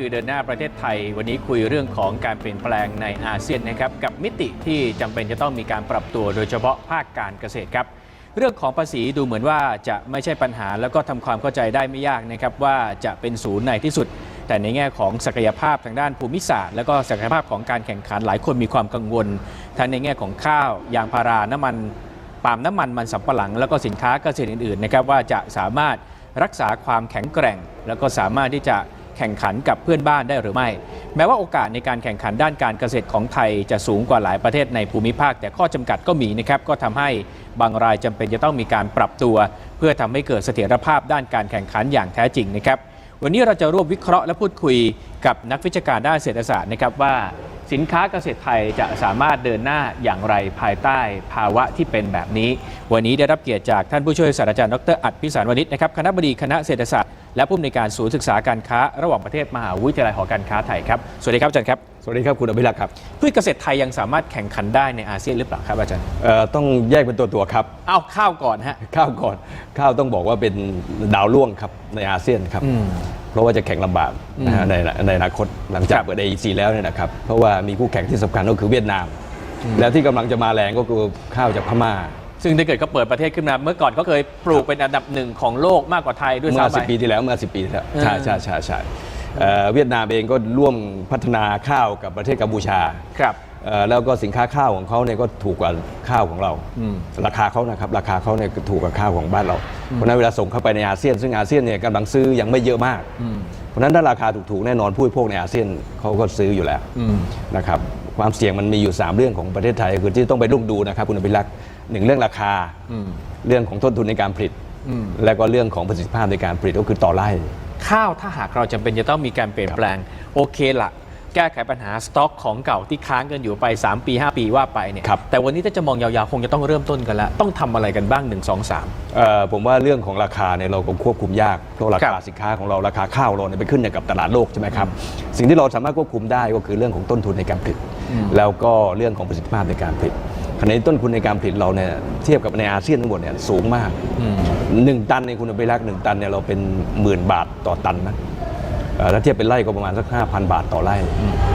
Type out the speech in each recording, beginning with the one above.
คือเดินหน้าประเทศไทย วันนี้คุยเรื่องของการเปลี่ยนแปลงในอาเซียนนะครับกับมิติที่จำเป็นจะต้องมีการปรับตัวโดยเฉพาะภาคการเกษตรครับ เรื่องของภาษีดูเหมือนว่าจะไม่ใช่ปัญหาแล้วก็ทำความเข้าใจได้ไม่ยากนะครับว่าจะเป็นศูนย์ในที่สุด แต่ในแง่ของศักยภาพทางด้านภูมิศาสตร์ แล้วก็ศักยภาพของการแข่งขันหลายคนมีความกังวลทั้งในแง่ของข้าวยางพาราน้ำมันปาล์มน้ำมันมันสำปะหลัง แล้วก็สินค้าเกษตรอื่นๆนะครับว่าจะสามารถรักษาความแข็งแกร่ง แล้วก็สามารถที่จะ แข่งขันกับเพื่อนบ้านได้หรือไม่ แม้ว่าโอกาสในการแข่งขันด้านการเกษตรของไทยจะสูงกว่าหลายประเทศในภูมิภาค แต่ข้อจำกัดก็มีนะครับก็ทำให้บางรายจำเป็นจะต้องมีการปรับตัว เพื่อทำให้เกิดเสถียรภาพด้านการแข่งขันอย่างแท้จริงนะครับวันนี้เราจะร่วมวิเคราะห์และพูดคุยกับนักวิชาการด้านเศรษฐศาสตร์นะครับว่า สินค้าเกษตรไทยจะสามารถเดินหน้าอย่างไรภายใต้ภาวะที่เป็นแบบนี้ วันนี้ได้รับเกียรติจากท่านผู้ช่วยศาสตราจารย์ดรอัดพิสารวณิชนะครับคณะบดีคณะเศรษฐศาสตร์และผู้อำนวยการศูนย์ศึกษาการค้า ระหว่างประเทศมหาวิทยาลัยหอการค้าไทยครับสวัสดีครับอาจารย์ครับสวัสดีครับคุณอภิรักษ์ครับพืชเกษตรไทยยังสามารถแข่งขันได้ในอาเซียนหรือเปล่าครับอาจารย์เอ่อต้องแยกเป็นตัวตัวๆครับเอาข้าวก่อนฮะข้าวก่อนข้าวต้องบอกว่าเป็นดาวร่วงครับในอาเซียนครับอืม เพราะว่าจะแข่งลำบากนะฮะในในอนาคตหลังจาคกรับเปิด AEC แล้วเนี่ยนะครับ เพราะว่ามีคู่แข่งที่สำคัญก็คือเวียดนาม แล้วที่กำลังจะมาแรงก็คือข้าวจากพม่า ซึ่งถ้าเกิดเขาเปิดประเทศขึ้นมาเมื่อก่อนเขาเคยปลูกเป็นอันดับหนึ่งของโลกมากกว่าไทยด้วยเมื่อซ้ำไปสิปีที่แล้วเมื่อสิปีที่แล้วใช่เออใช่ใช่ใช่เอ่อเวียดนามเองก็ร่วมพัฒนาข้าวกับประเทศกัมพูชา ครับ เอ่อแล้วก็สินค้าข้าวของเขาเนี่ยก็ถูกกว่าข้าวของเราอืมราคาเขานะครับราคาเขาเนี่ยถูกกว่าข้าวของบ้านเรา เพราะฉะนั้นเวลาส่งเข้าไปในอาเซียน ซึ่งอาเซียนเนี่ยกำลังซื้อยังไม่เยอะมากอืมเพราะฉะนั้นถ้าราคาถูกๆแน่นอนผู้บริโภคในอาเซียนเขาก็ซื้ออยู่แล้วอืมนะครับความเสี่ยงมันมีอยู่ 3 เรื่องของประเทศไทย คือที่ต้องไปลุ่มดูนะครับคุณอภิรักษ์หนึ่งเรื่องราคาอืมเรื่องของต้นทุนในการผลิตอืมและก็เรื่องของประสิทธิภาพในการผลิตก็คือต่อไร่ ข้าวถ้าหากเราจำเป็นจะต้องมีการเปลี่ยนแปลง โอเคละ แก้ไขปัญหาสต็อกของเก่าที่ค้างกันอยู่ไป 3 ปี 5 ปีว่าไปเนี่ยครับ แต่วันนี้ถ้าจะมองยาวๆ คงจะต้องเริ่มต้นกันแล้ว ต้องทำอะไรกันบ้าง 1 2 3 เอ่อผมว่าเรื่องของราคาเนี่ยเราก็ควบคุมยากเพราะราครัคาบสินค้าของเราราคาข้าวเราเนี่ยไปขึ้นอยู่กับตลาดโลกใช่ไหมครับสิ่งที่เราสามารถควบคุมได้ก็คือเรื่องของต้นทุนในการผลิต แล้วก็เรื่องของประสิทธิภาพในการผลิตขณะนี้ต้นทุนในการผลิตเราเนี่ยเทียบกับในอาเซียนทั้งหมดเนี่ยสูงมากหนึ่งตันในยคุณอภิรักษ์หนึ่งตันเนี่ยเราเป็นหมื่นบาทต่อตันนะเอ่อ ถ้าเทียบเป็นไร่ก็ประมาณสัก 5,000 บาทต่อไร่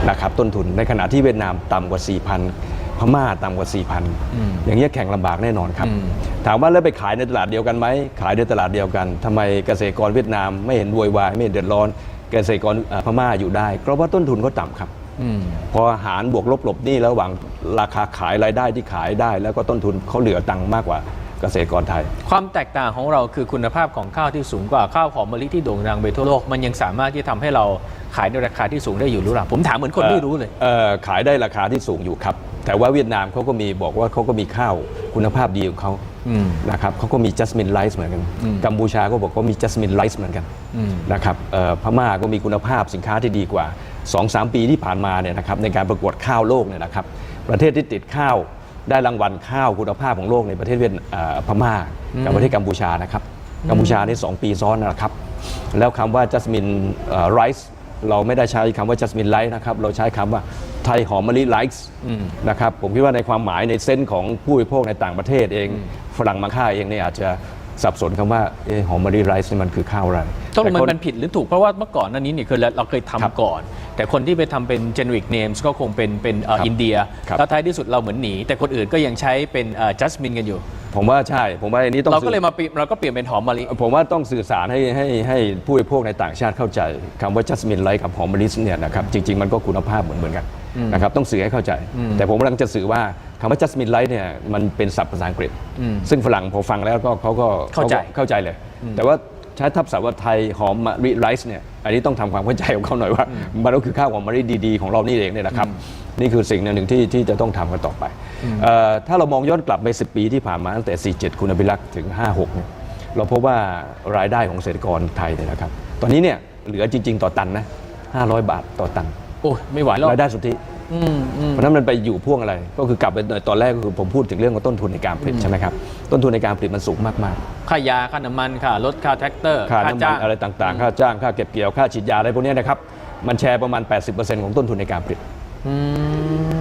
นะครับต้นทุนในขณะที่เวียดนามต่ำกว่า 4,000 พม่าต่ำกว่า 4,000 อย่างเงี้ยแข่งลำบากแน่นอนครับอืมถามว่าแล้วไปขายในตลาดเดียวกันไหมขายในตลาดเดียวกันทำไมเกษตรกรเวียดนามไม่เห็นโวยวายไม่เห็นเดือดร้อน เกษตรกรเอ่อพม่าอยู่ได้เพราะว่าต้นทุนเขาต่ำครับอืมพอหารบวกลบหลบหนี่ระหว่างราคาขายรายได้ที่ขายได้ แล้วก็ต้นทุนเขาเหลือตังค์มากกว่า เกษตรกรไทย ความแตกต่างของเราคือคุณภาพของข้าวที่สูงกว่าข้าวหอมมะลิที่โด่งดังไปทั่วโลก มันยังสามารถที่ทำให้เราขายในราคาที่สูงได้อยู่หรือเปล่าผมถามเหมือนคนไม่รู้เลยอ่อขายได้ราคาที่สูงอยู่ครับ แต่ว่าเวียดนามเขาก็มีบอกว่าเขาก็มีข้าวคุณภาพดีของเขาอืมนะครับเขาก็มีจัสมินไ c ส์เหมือนกันอืมกัมพูชาก็บอกว่ามีจัสมินไ c ส์เหมือนกันอืมนะครับเอ่อพม่าก็มีคุณภาพสินค้าที่ดีกว่า 2-3 ปีที่ผ่านมาเนี่ยนะครับในการประกวดข้าวโลกเนี่ยนะครับ ประเทศที่ติดข้าว ได้รางวัลข้าวคุณภาพของโลกในประเทศเวียดเอ่อพม่ากับประเทศกัมพูชานะครับกัมพูชานี่สองปีซ้อนนะครับ แล้วคำว่าจัสมินไรซ์เราไม่ได้ใช้คำว่าจัสมินไ c ส์นะครับ เราใช้คำว่าไทยหอมมะลิไ c ส์อืมนะครับ ผมคิดว่าในความหมายในเซนส์ของผู้บริโภคในต่างประเทศเอง ฝรั่งมังค่าเองเนี่ยอาจจะสับสนคำว่าเอะหอมมะลิไรซ์นี่มันคือข้าวอะไรต้องลงแต่มันคนมันผิดหรือถูกเพราะว่าเมื่อก่อนหนั้นนี้เนี่ยคือเราเราเคยครับทำก่อน แต่คนที่ไปทำเป็น generic names ก็คงเป็นเป็นเอ่อครับอินเดียครับแล้วท้ายที่สุดเราเหมือนหนี แต่คนอื่นก็ยังใช้เป็นเอ่อ jasmine กันอยู่ ผมว่าใช่ ผมว่าอันนี้ต้องเราก็สื่อเลยมาเปลี่ยนเราก็เปลี่ยนเป็นหอมมะลิ ผมว่าต้องสื่อสารให้ให้ให้ผู้บริโภคในต่างชาติเข้าใจคำว่าจัสมินไลท์กับหอมมะลิเนี่ยนะครับจริง ๆ มันก็คุณภาพเหมือนเหมือนกันนะครับต้องสื่อให้เข้าใจ แต่ผมกำลังจะสื่อว่าคำว่าจัสมินไลท์เนี่ยมันเป็นศัพท์ภาษาอังกฤษอืมซึ่งฝรั่งพอฟังแล้วก็เขาก็เข้าใจเข้าใจเลย แต่ว่าใช้ทับศัพท์ว่าไทยหอมมะลิไรซ์เนี่ย อันนี้ต้องทำความเข้าใจของเขาหน่อยว่า มันก็คือข้าวหอมมะลิดีๆของเรานี่เองเนี่ยนะครับ นี่คือสิ่งหนึ่งที่ที่จะต้องทำกันต่อไปเอ่อถ้าเรามองย้อนกลับไป 10 ปีที่ผ่านมาตั้งแต่ 47 คุณอภิรักษ์ถึง 56เนี่ยเราพบว่ารายได้ของเกษตรกรไทยเนี่ยนะครับ ตอนนี้เนี่ยเหลือจริง ๆ ต่อตันนะ500 บาทต่อตัน โอ้ยไม่ไหวแล้วรายได้สุทธิอืมอืม เพราะฉะนั้นมันไปอยู่พ่วงอะไร ก็คือกลับไปตอนแรกก็คือผมพูดถึงเรื่องของต้นทุนในการผลิตใช่ไหมครับ ต้นทุนในการผลิตมันสูงมากๆ ค่ายา ค่าน้ำมันค่ารถค่าแท็กเตอร์ ค่าน้ำมัจ้านงอะไรต่างๆ ค่าจ้าง ค่าเก็บเกี่ยว ค่าฉีดยาอะไรพวกเนี้ยนะครับ มันแชร์ประมาณ 80%ของต้นทุนในการผลิตอื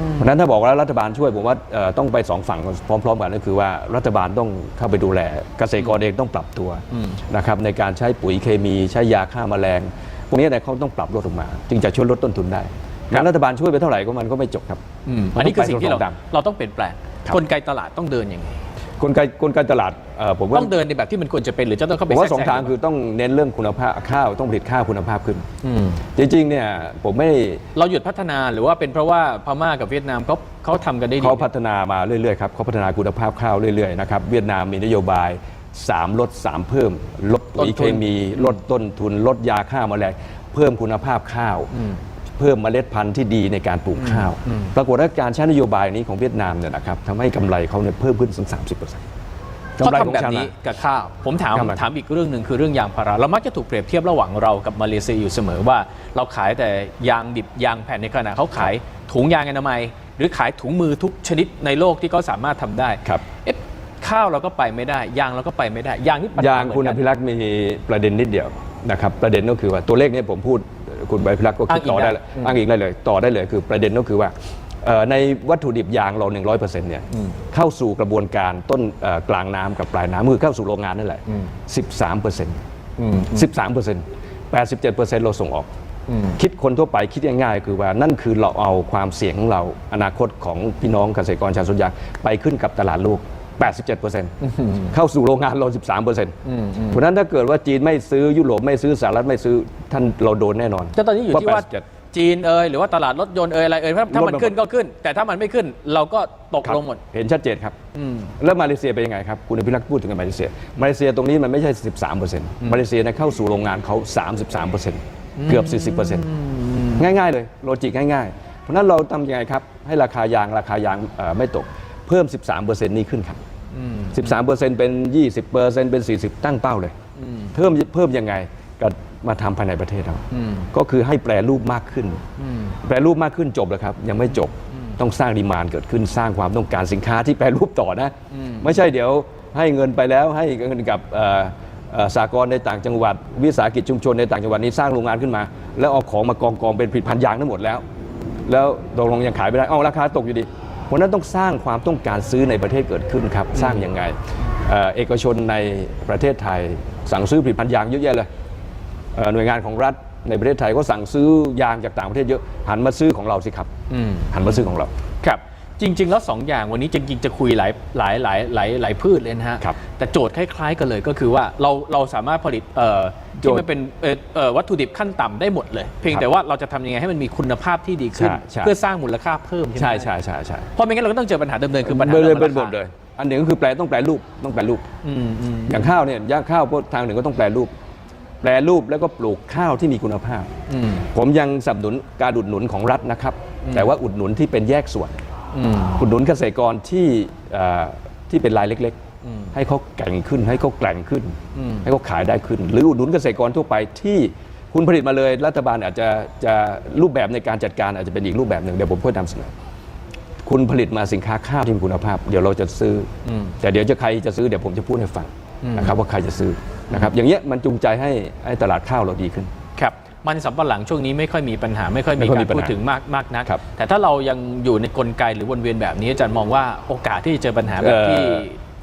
มเพราะฉะนั้นถ้าบอกว่ารัฐบาลช่วยผมว่าเอ่อต้องไปสองฝั่งพร้อม ๆ กันก็คือว่ารัฐบาลต้องเข้าไปดูแล เกษตรกรเองต้องปรับตัวนะครับในการใช้ปุ๋ยเคมีใช้ยาฆ่าแมลงพวกนี้เนี่ยเขาต้องปรับลดลงมา จึงจะช่วยลดต้นทุนได้ งั้นรัฐบาลช่วยไปเท่าไหร่ก็มันก็ไม่จบครับอืมอันนี้คือสิ่งที่เรามันต้องไปเราต้องเปลี่ยนแปลงครับกลไกตลาดต้องเดินยังไงกลไกกลไกตลาดเอ่อผมว่าต้องเดินในแบบที่มันควรจะเป็นหรือจะต้องเข้าผไปมว่าแทรกสองแซทางคือต้องเน้นเรื่องคุณภาพข้าวต้องผลิตข้าวคุณภาพขึ้นมจริงๆเนี่ยผมไม่เราหยุดพัฒนาหรือว่าเป็นเพราะว่าพม่ากับเวียดนามเขาเขาทำกันได้ดีเขาพัฒนามาเรื่อยๆครับเขาพัฒนาคุณภาพข้าวเรื่อยๆนะครับเวียดนามมีนโยบาย3ลด3 เพิ่ม ลดปุ๋ยเคมีลดต้นทุน ลดยาฆ่าแมลงเพิ่มคุณภาพข้าว เพิ่มเมล็ดพันธุ์ที่ดีในการปลูกข้าว ปรากฏว่าการใช้นโยบายนี้ของเวียดนามเนี่ยนะครับทำให้กำไรเขาเนี่ยเพิ่มขึ้นถึง 30%เขาทำแบบนี้กับข้าว ผมถามครับถามอีกเรื่องหนึ่งคือเรื่องยางพารา เรามักจะถูกเปรียบเทียบระหว่างเรากับมาเลเซียอยู่เสมอว่า เราขายแต่ยางดิบยางแผ่นในขณะเขาขายถุงยางอนามัย หรือขายถุงมือทุกชนิดในโลกที่เขาสามารถทำได้ครับเอ๊ะข้าวเราก็ไปไม่ได้ ยางเราก็ไปไม่ได้ ยางนี่ปัญหยางเหมือนคุณกัอนภิรักษ์มีประเด็นนิดเดียวนะครับประเด็นก็คือว่าตัวเลขเนี้ผมพูด คุณอภิรักษ์ก็คิดต่อได้เลยอ้างอิงได้เลย ต่อได้เลยคือประเด็นก็คือว่าเอ่อในวัตถุดิบยางเรา100%เนี่ยเข้าสู่กระบวนการต้นเอ่อกลางน้ำกับปลายน้ำคือเข้าสู่โรงงานนั่นแหละ 13% 13% 87%เราส่งออกคิดคนทั่วไปคิดง่ายๆคือว่านั่นคือเราเอาความเสี่ยงของเราอนาคตของพี่น้องเกษตรกรชาวสวนยางไปขึ้นกับตลาดโลก 87%เข้าสู่โรงงานเรา 13%เพราะฉะนั้นถ้าเกิดว่าจีนไม่ซื้อยุโรปไม่ซื้อสหรัฐไม่ซื้อท่านเราโดนแน่นอนก็ตอนนี้อยู่ที่ว่า87จีนเอยหรือว่าตลาดรถยนต์เอยอะไรเอยถ้าถ้ามันลดลงขึ้นก็ขึ้น แต่ถ้ามันไม่ขึ้นเราก็ตกครับลงหมด เห็นชัดเจนครับอืมแล้วมาเลเซียเป็นยังไงครับ คุณอภิรักษ์พูดถึงมาเลเซีย มาเลเซียตรงนี้มันไม่ใช่ 13%มาเลเซียเนยเข้าสู่โรงงานเขา 33%เกือบ 40%ง่ายๆเลยโลจิกง่ายๆ เพราะฉะนั้นเราทำยังไงครับ ให้ราคายางราคายางเอ่อไม่ตก เพิ่ม 13%นี้ขึ้นครับ 13%เป็น 20%เป็น 40 ตั้งเป้าเลย เพิ่มเพิ่มยังไงก็มาทำภายในประเทศเราก็คือให้แปรรูปมากขึ้น แปรรูปมากขึ้นจบแล้วครับ ยังไม่จบต้องสร้างดีมานเกิดขึ้นสร้างความต้องการสินค้าที่แปรรูปต่อนะ ไม่ใช่เดี๋ยวให้เงินไปแล้วให้เงินกับเอ่อเอ่อสากลในต่างจังหวัด วิสาหกิจชุมชนในต่างจังหวัดนี้สร้างโรงงานขึ้นมา แล้วเอาของมากองกองเป็นผลิตภัณฑ์ยางทั้งหมดแล้ว แล้วตกลงยังขายไม่ได้เอาราคาตกอยู่ดี เพราะฉะนั้นต้องสร้างความต้องการซื้อในประเทศเกิดขึ้นครับสร้างยังไงเอ่อเอกชนในประเทศไทย สั่งซื้อผลิตภัณฑ์ยางเยอะแยะเลยเอ่อหน่วยงานของรัฐในประเทศไทยก็สั่งซื้อยางจากต่างประเทศเยอะหันมาซื้อของเราสิครับอืมหันมาซื้อของเราครับ จริง ๆ แล้ว 2 อย่างวันนี้จริงๆจะคุยหลายหลายหลายหลายหลายพืชเลยนะฮะ ครับแต่โจทย์คล้าย ๆ กันเลยก็คือว่าเราเราสามารถผลิตเอ่อโจที่ทย์มันเป็นเอ่อเอ่อวัตถุดิบขั้นต่ำได้หมดเลย เพียงครับแต่ว่าเราจะทำยังไงให้มันมีคุณภาพที่ดีขึ้น ใช่ใช่ เพื่อสร้างมูลค่าเพิ่มใช่ไหมใช่ใช่ใช่ใช่เพราะไม่งั้นเราก็ต้องเจอปัญหาเดิมๆคือปัญหาเลยรื่องเป็นราบคาทเลย อันหนึ่งก็คือแปลต้องแปลรูปต้องแปลรูป อืมอืมอย่างข้าวเนี่ยย่างข้าวก็ทางหนึ่งก็ต้องแปลรูป แปลรูปแล้วก็ปลูกข้าวที่มีคุณภาพ อืม ผมยังสนับสนุนการอุดหนุนของรัฐนะครับ แต่ว่าอุดหนุนที่เป็นแยกส่วน อืมอุดหนุนเกษตรกรที่เอ่อที่เป็นรายเล็กๆ ให้เขาแข่งขึ้น ให้เขาแกร่งขึ้น ให้เขาขายได้ขึ้น หรืออุดหนุนเกษตรกรทั่วไปที่คุณผลิตมาเลยรัฐบาลอาจจะจะรูปแบบในการจัดการอาจจะเป็นอีกรูปแบบหนึ่งเดี๋ยวผมค่อยนำเสนอคุณผลิตมาสินค้าข้าวที่มีคุณภาพ เดี๋ยวเราจะซื้ออแต่เดี๋ยวจะใครจะซื้อเดี๋ยวผมจะพูดให้ฟังนะครับว่าใครจะซื้อนะครับอย่างเงี้ยมันจูงใจให้ให้ตลาดข้าวเราดีขึ้นครับ มันสำปะหลังช่วงนี้ไม่ค่อยมีปัญหา ไม่ค่อยมีไม่ค่อยกามีรปัญหาพูดถึงมากมากนัก ครับแต่ถ้าเรายังอยู่ในกลไกหรือวนเวียนแบบนี้อาจารย์มองว่าโอกาสที่จะเจอปัญหาแบบเอ่อที่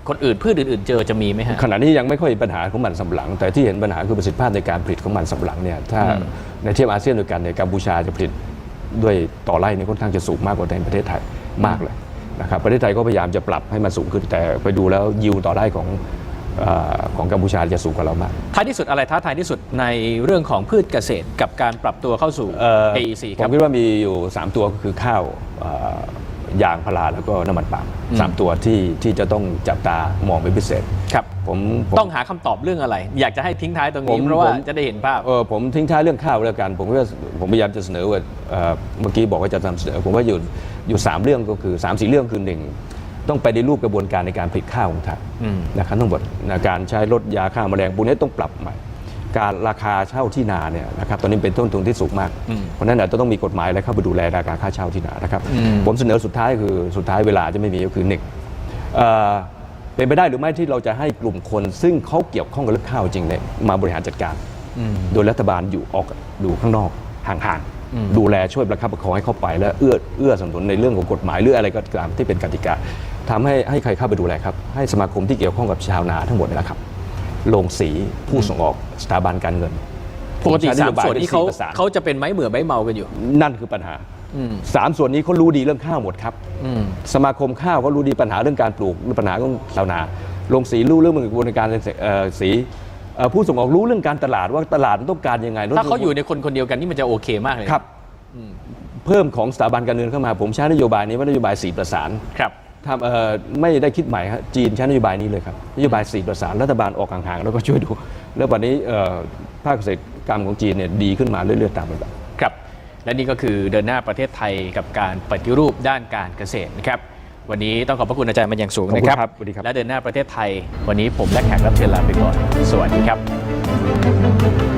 คนอื่นพืชอื่นๆเจอจะมีไหมฮะ ขณะนี้ยังไม่ค่อยมีปัญหาของมันสำปะหลัง แต่ที่เห็นปัญหาคือประสิทธิภาพในการผลิตของมันสำปะหลังเนี่ยถ้าอืม ในเทียบอาเซียนด้วยกันเนี่ยกัมพูชาจะผลิตด้วยต่อไร่เนี่ยค่อนข้างจะสูงมากกว่าในประเทศไทยมากเลยนะครับประเทศไทยก็พยายามจะปรับให้มันสูงขึ้นแต่ไปดูแล้วยิวต่อไร่ของเออ ของกัมพูชาจะสูงกว่าเรามากท้ายที่สุดอะไรท้าทายที่สุดในเรื่องของพืชเกษตรกับการปรับตัวเข้าสู่เอ่อ AEC คผรัมบคิดว่ามีอยู่ 3 ตัวก็คือข้าวเอ่อยางพาราแล้วก็น้ำมันปาล์มสามตัวที่ที่จะต้องจับตามองเป็นพิเศษครับผมผมต้องหาคำตอบเรื่องอะไร อยากจะให้ทิ้งท้ายตรงผนี้มเพราะว่าผมจะได้เห็นภาพเออผมทิ้งท้ายเรื่องข้าวแล้วกัน ผมว่าผมพยายามจะเสนอว่าเอ่อเมื่อกี้บอกว่าจะนำเสนอผมว่าอยู่อยู่สามเรื่องก็คือ3ามสี่เรื่องคือหนึ่ง ต้องไปในรูปกระบวนการในการผลิตข้าวของไทยอืมนะครับทั้งหมดนะการใช้ลดยาฆ่าแมลงพวกนี้ต้องปรับใหม่ การราคาเช่าที่นาเนี่ยนะครับตอนนี้เป็นต้นทุนที่สูงมากอืมเพราะฉะนั้นอาจจะต้องมีกฎหมายอะไรเข้าไปดูแลราคาค่าเช่าที่นานะครับอืมผมเสนอสุดท้ายคือสุดท้ายเวลาจะไม่มีก็คือหนึ่งเอ่อเป็นไปได้หรือไม่ที่เราจะให้กลุ่มคน ซึ่งเขาเกี่ยวข้องกับเรื่องข้าวจริงเนี่ยมาบริหารจัดการอืมโดยรัฐบาลอยู่ออกอยู่ข้างนอกห่างอืมๆดูแลช่วยประคับประคองให้เข้าไปและเอื้อเอื้อสนับสนุนในเรื่องของกฎหมายหรืออะไรก็ตามที่เป็นกติกา ทำให้ให้ใครเข้าไปดูแลครับ ให้สมาคมที่เกี่ยวข้องกับชาวนาทั้งหมดนี่แหละครับโรงสีผู้ส่งออกสถาบันการเงินปกติใช้สามโยบยส่วนนี้เขาป็ประสนเขาจะเป็นไม้เหมือไม้เมากันอยู่ นั่นคือปัญหาอืมสามส่วนนี้เขารู้ดีเรื่องข้าวหมดครับอืมสมาคมข้าวก็รู้ดีปัญหาเรื่องการปลูกปัญหาของชาวนาโรงสีรู้เรื่องกระบวนการเอ่อสีเอ่อผู้ส่งออกรู้เรื่องการตลาดว่าตลาดมันต้องการยังไงถ้าเขาอยู่ในคนคนเดียวกันนี่มันจะโอเคมากเลยครับเพิ่มของสถาบันการเงินเข้ามาผมใช้นโยบายนี้ว่านโยบายสีประสานครับ ทำเอ่อไม่ได้คิดใหม่ครับจีนใช้นโยบายนี้เลยครับนโยบายสีประสานรัฐบาลออกห่างๆแล้วก็ช่วยดู แล้ววันนี้เอ่อภาคเกษตรกรรมของจีนเนี่ยดีขึ้นมาเรื่อยๆตามลำดับครับและนี่ก็คือเดินหน้าประเทศไทยกับการปฏิรูปด้านการเกษตรนะครับวันนี้ต้องขอบพระคุณอาจารย์มันอย่างสูงขอบคุณนะครับครับสวัสดีครับและเดินหน้าประเทศไทย วันนี้ผมและแขกรับเชิญลาไปก่อน สวัสดีครับ